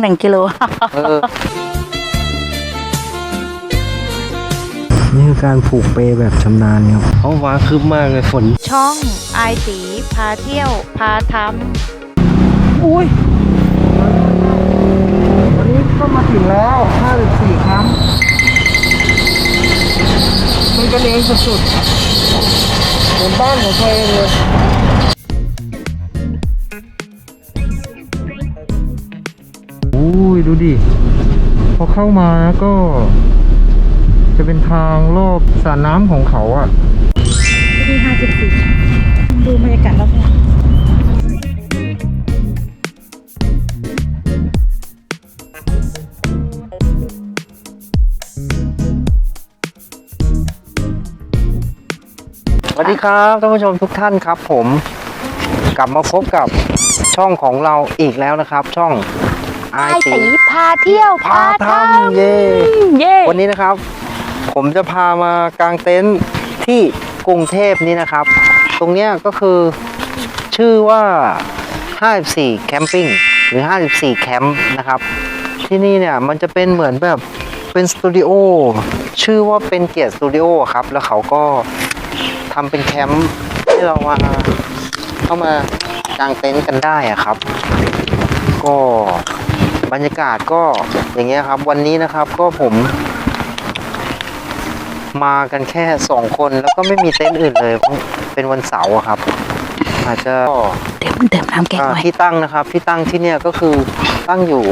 หนึ่งกิโลเออนี่คือการผูกเปแบบชำนาญครับเขาว้าคืบมากเลยฝน ช่องไอตีพาเที่ยว พาทำอุ้ย วันนี้ก็มาถึงแล้ว 54 ครั้งมันก็เลี้ยงสุดๆเหมือนบ้านของตัวเองเลย ยดูดิ พอเข้ามาก็ จะเป็นทางรอบสระน้ำของเขาอะที่ห้าสิบสี่ดูบรรยากาศรอบๆสวัสดีครับท่านผู้ชมทุกท่านครับผมกลับมาพบกับช่องของเราอีกแล้วนะครับ ช่อง อไอตีตีพาเที่ยวพาพาททำเย่ำเย่วันนี้นะครับ ผมจะพามากางเต็นท์ที่กรุงเทพนี้นะครับ ตรงเนี้ยก็คือชื่อว่า 54 แคมปิ้งหรือ 54 แคมป์นะครับ ที่นี่เนี่ยมันจะเป็นเหมือนแบบเป็นสตูดิโอชื่อว่าเป็นเกียรติสตูดิโอครับ แล้วเขาก็ทำเป็นแคมป์ให้เรามาเข้ามากางเต็นท์กันได้อะครับ ก็ บรรยากาศก็อย่างเงี้ยครับ วันนี้นะครับก็ผม มากันแค่สองคนแล้วก็ไม่มีเต็นท์อื่นเลยเพราะเป็นวันเสาร์อะครับ อาจจะเดิมเดิมน้ำแกงอ่าไว้ที่ตั้งนะครับ ที่ตั้งที่เนี่ยก็คือตั้งอยู่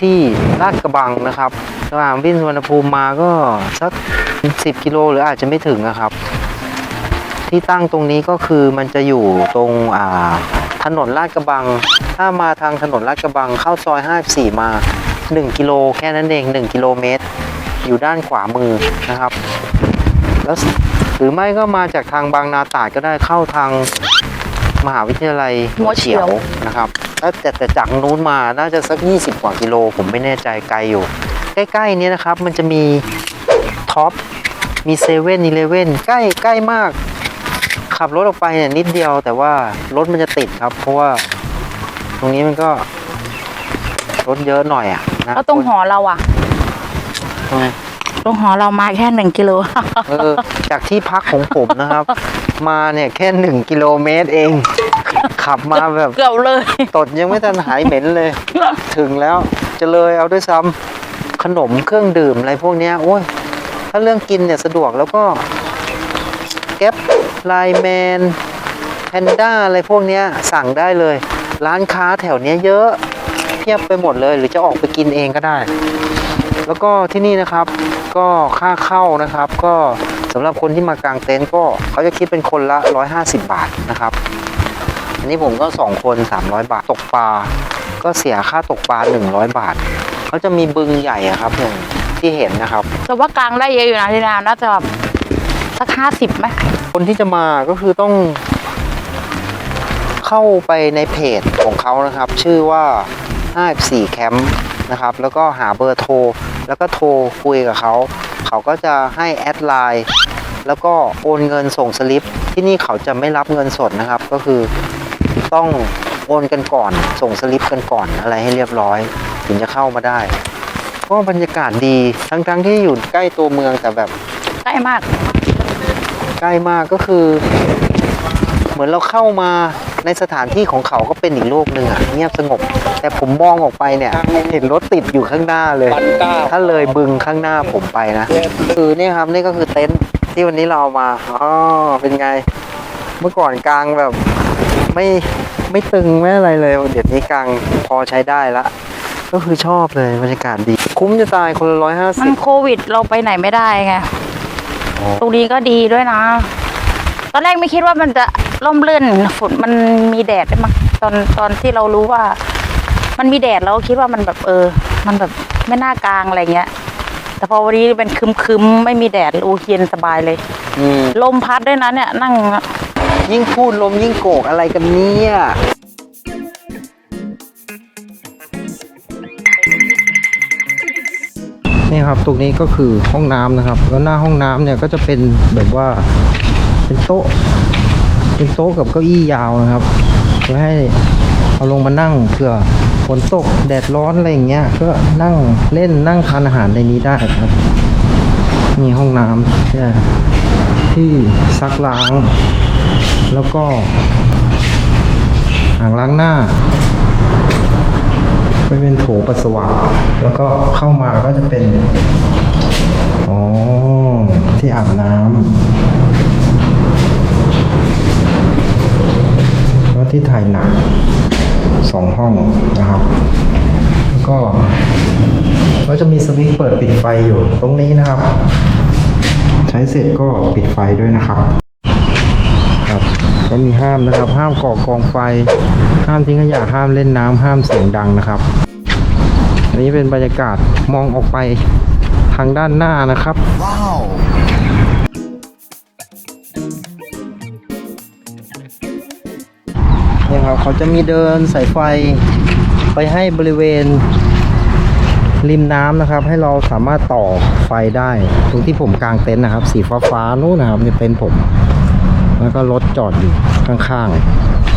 ที่ลาดกระบังนะครับระหว่างวิ่งสุวรรณภูมิมาก็สักสิบกิโลหรืออาจจะไม่ถึงนะครับ ที่ตั้งตรงนี้ก็คือมันจะอยู่ตรงอ่าถ นนลาดกระบัง ถ้ามาทางถนนลาดกระบังเข้าซอย 54 มา 1 กิโลแค่นั้นเอง 1 กิโลเมตร อยู่ด้านขวามือนะครับ แล้วสหรือไม่ก็มาจากทางบางนาตราดก็ได้เข้าทางมหาวิทยาลัยหัวเฉียวนะครับแล้วแต่แต่จากนู้นมาน่าจะสัก 20 กว่ากิโล ผมไม่แน่ใจไกลอยู่ ใกล้ๆเนี้นะครับมันจะมีท็อปมีเซเว่นอีเลเว่นใกล้ใกล้มาก ขับรถออกไปเนี่ยนิดเดียว แต่ว่ารถมันจะติดครับ เพราะว่าตรงนี้มันก็รถเยอะหน่อยอะนะแล้วตรงหอเราอะตรงไหนตรงหอเรามาแค่หนึ่งกิโล เออจากที่พักของผมนะครับ มาเนี่ยแค่หนึ่งกิโลเมตรเอง ขับมาแบบเกือบเลย ตดยังไม่ทันหายเหม็นเลย ถึงแล้วจะเลยเอาด้วยซ้ำขนมเครื่องดื่มอะไรพวกเนี้ยโอ้ยถ้าเรื่องกินเนี่ยสะดวกแล้วก็แก๊ป ไลแมนแพนด้าอะไรพวกนี้สั่งได้เลย ร้านค้าแถวเนี้ยเยอะเทียบไปหมดเลย หรือจะออกไปกินเองก็ได้ แล้วก็ที่นี่นะครับก็ค่าเข้านะครับ ก็สำหรับคนที่มากางเต็นท์ก็เขาจะคิดเป็นคนละ 150 บาทนะครับ อันนี้ผมก็ 2 คน 300 บาทตกปลาก็เสียค่าตกปลา 100 บาทเขาจะมีบึงใหญ่ครับอย่างที่เห็นนะครับแต่ว่ากลางได้เยอะอยู่นะที่นาน่าจะแบบ สักห้าสิบไหมคนที่จะมาก็คือต้อง เข้าไปในเพจของเขานะครับ ชื่อว่า54แคมป์นะครับ แล้วก็หาเบอร์โทร แล้วก็โทรคุยกับเขา เขาก็จะให้แอดไลน์แล้วก็โอนเงินส่งสลิป ที่นี่เขาจะไม่รับเงินสดนะครับ ก็คือต้องโอนกันก่อน ส่งสลิปกันก่อนอะไรให้เรียบร้อย ถึงจะเข้ามาได้ก็บรรยากาศดีทั้งๆที่อยู่ใกล้ตัวเมืองแต่แบบใกล้มาก ใกล้มากก็คือ เหมือนเราเข้ามาในสถานที่ของเขาก็เป็นอีกโลกหนึ่งอะเงียบสงบ แต่ผมมองออกไปเนี่ย เห็นรถติดอยู่ข้างหน้าเลย ถ้าเลยบึงข้างหน้าผมไปนะ คือเนี่ยครับนี่ก็คือเต็นท์ที่วันนี้เราเอามาอ๋อเป็นไง เมื่อก่อนกลางแบบไม่ไม่ตึงไม่อะไรเลยเดี๋ยวนี้กลางพอใช้ได้ละก็คือชอบเลยบรรยากาศดี คุ้มจะตายคนละร้อยห้ามัสินบโควิดเราไปไหนไม่ได้ไง ตรงนี้ก็ดีด้วยนะ ตอนแรกไม่คิดว่ามันจะร่มรื่นฝนมันมีแดดด้วยมั้งตอนตอนที่เรารู้ว่า มันมีแดดเราก็คิดว่ามันแบบเออ มันแบบไม่น่ากลางอะไรเงี้ย แต่พอวันนี้เป็นคึมๆไม่มีแดดโอ้เย็นสบายเลยอืมลมพัดด้วยนะเนี่ยนั่ง ยิ่งพูดลมยิ่งโกกอะไรกันเนี่ย นี่ครับตรงนี้ก็คือห้องน้ำนะครับ แล้วหน้าห้องน้ำเนี่ยก็จะเป็นแบบว่าเป็นโต๊ะ เป็นโต๊ะกับเก้าอี้ยาวนะครับเพื่อให้เอาลงมานั่งเผื่อฝนตกแดดร้อนอะไรอย่างเงี้ยก็นั่งเล่นนั่งทานอาหารในนี้ได้ครับมีห้องน้ำที่ที่ซักล้าง แล้วก็อ่างล้างหน้า ไปเป็นโถปัสสาวะแล้วก็เข้ามาก็จะเป็นอ๋อที่อาบน้ำแล้วที่ถ่ายหนังสองห้องนะครับแล้วก็ก็จะมีสวิตช์เปิดปิดไฟอยู่ตรงนี้นะครับ ใช้เสร็จก็ปิดไฟด้วยนะครับ ก็มีห้ามนะครับ ห้ามก่อกองไฟ ห้ามทิ้งขยะห้ามเล่นน้ำห้ามเสียงดังนะครับอันนี้เป็นบรรยากาศมองออกไปทางด้านหน้านะครับเนี่ยครับเขาจะมีเดินสายไฟไปให้บริเวณริมน้ำนะครับ ให้เราสามารถต่อไฟได้ ตรงที่ผมกางเต็นท์นะครับ สีฟ้าฟ้าๆนู้นนะครับในเต็นท์ผม แล้วก็รถจอดอยู่ข้าง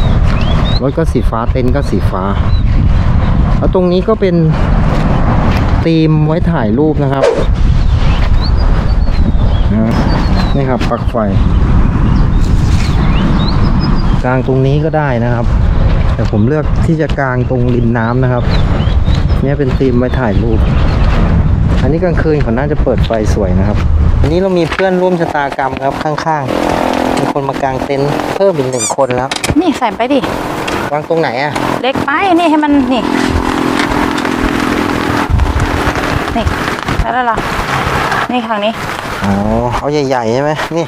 ๆ รถก็สีฟ้าเต็นท์ก็สีฟ้า แล้วตรงนี้ก็เป็นธีมไว้ถ่ายรูปนะครับนี่ครับปลั๊กไฟ กลางตรงนี้ก็ได้นะครับ แต่ผมเลือกที่จะกลางตรงริมน้ำนะครับนี่เป็นธีมไว้ถ่ายรูป อันนี้กลางคืนเขาน่าจะเปิดไฟสวยนะครับอันนี้เรามีเพื่อนร่วมชะตากรรมครับข้างๆ มีคนมากางเต็นท์เพิ่มอีกหนึ่งคนแล้ว นี่ใส่ไปดิ วางตรงไหนอะ เล็กไปนี่ให้มันนี่ นี่แล้วล่ะนี่ทางนี้ อ๋อเอาใหญ่ๆใช่ไหมนี่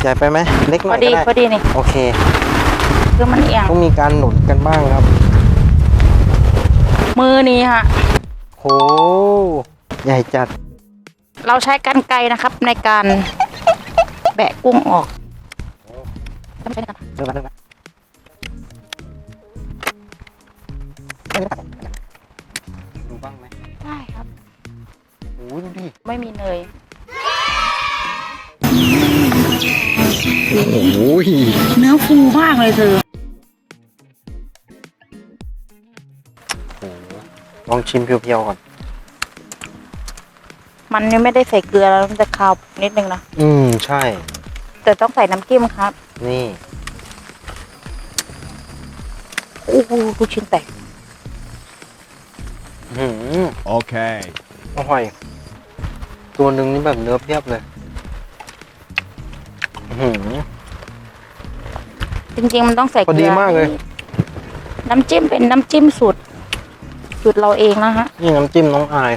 ใหญ่ไปไหม เล็กหพน่ออยดีก็ได้พอดีนี่โอเค คือมันเอียง ต้องมีการหนุนกันบ้างครับ มือนี้ฮะ โห ใหญ่จัด เราใช้กันไกรนะครับในการ แบะกุ้งออกต้องใช้กันเริ่มแล้วเริ่มแล้วดูบ้างไหมได้ครับ โอ้ยดูดิไม่มีเนยโอ้โหเนื้อฟูมากเลยเธอลองชิมเพียวๆก่อน มันยังไม่ได้ใส่เกลือแล้วมันจะคาวนิดนึงนะ อืม ใช่ แต่ต้องใส่น้ำจิ้มครับ นี่โอ้โหลูกชิ้นแตกหืม Okay. อร่อย ตัวหนึ่งนี่แบบเนื้อเพียบเลยหืม จริงๆ มันต้องใส่พอเกดีลือมากเลย น้ำจิ้มเป็นน้ำจิ้มสูตรสูตรเราเองนะฮะ นี่น้ำจิ้มน้องอาย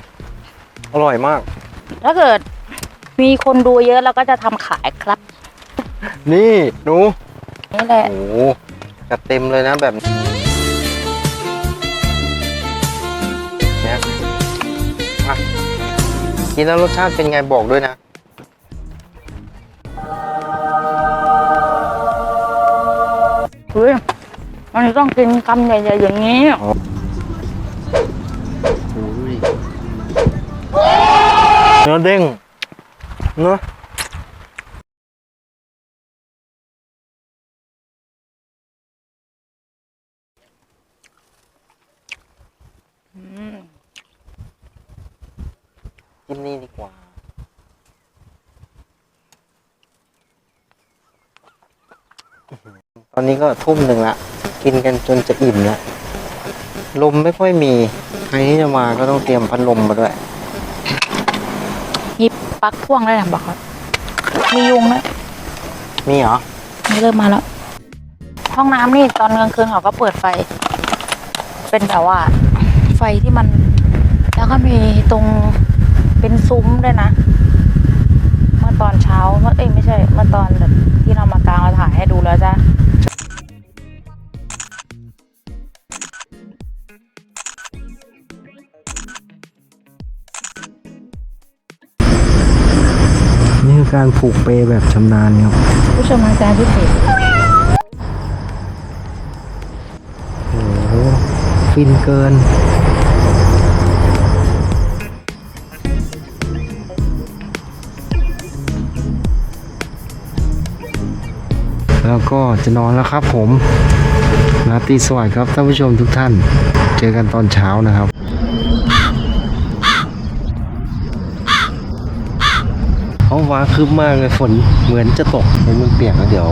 อร่อยมาก ถ้าเกิด มีคนดูเยอะเราก็จะทำขายครับ นี่หนูนี่แหละ โอ้โหจัดเต็มเลยนะแบบนี้เนี่ยอะกินแล้วรสชาติเป็นไงบอกด้วยนะเฮ้ยมันต้องกินคำใหญ่ๆอย่างนี้ เนื้อเด้ง เนื้อจิ้มนี่ดีกว่า ตอนนี้ก็ทุ่มหนึ่งละ กินกันจนจะอิ่มแล้วลมไม่ค่อยมี ใครที่จะมาก็ต้องเตรียมพัดลมมาด้วยมี ปลั๊กพ่วงด้วยนะบอกครับมียุงด้วยมีเหรอนี่เริ่มมาแล้ว ห้องน้ำนี่ตอนกลางคืนเขาก็เปิดไฟ เป็นแบบว่า ไฟที่มัน แล้วก็มีตรงเป็นซุ้มด้วยนะ เมื่อตอนเช้าเมื่อเอ้ยไม่ใช่ เมื่อตอนแบบที่เรามากลางเราถ่ายให้ดูแล้วจ้ะ การผูกเปแบบชำนาญครับ ผู้ชมอาจารย์พิเศษโอ้โหฟินเกิน แล้วก็จะนอนแล้วครับผมราตรีสวัสดิ์ครับท่านผู้ชมทุกท่าน เจอกันตอนเช้านะครับ ท้องฟ้าคืบมากเลยฝนเหมือนจะตกเฮ้มันเปียกแล้วเดี๋ยว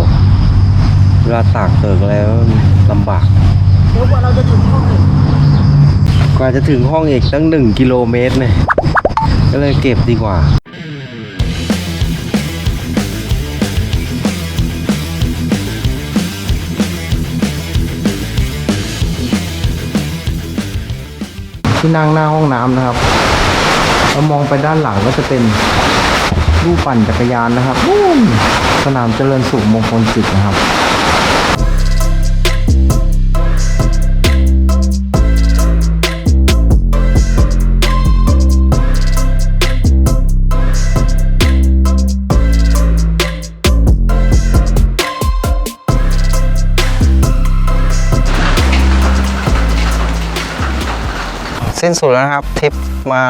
เวลาตากเติกแล้วลำบากเดี๋ยวกว่าเราจะถึงห้องอีกกว่าจะถึงห้องอีกตั้งหนึ่งกิโลเมตรเนี่ยก็เลยเก็บดีกว่าที่นั่งหน้าห้องน้ำนะครับ แล้วมองไปด้านหลังก็จะเป็น รูปปั่นจักรยานนะครับนู่นสนามเจริญสุขมงคลจิตนะครับสิ้นสุดแล้วนะครับทริปมา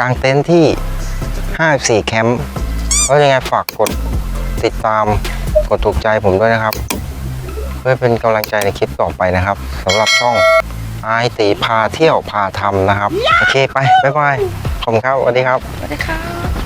กางเต็นท์ที่ 54 แคมป์ก็ยังไงฝากกดติดตามกดถูกใจผมด้วยนะครับ เพื่อเป็นกำลังใจในคลิปต่อไปนะครับสำหรับช่องไอตีพาเที่ยวพาทำนะครับ โอเคไป บ๊ายบาย ขอบคุณครับสวัสดีครับ สวัสดีค่ะ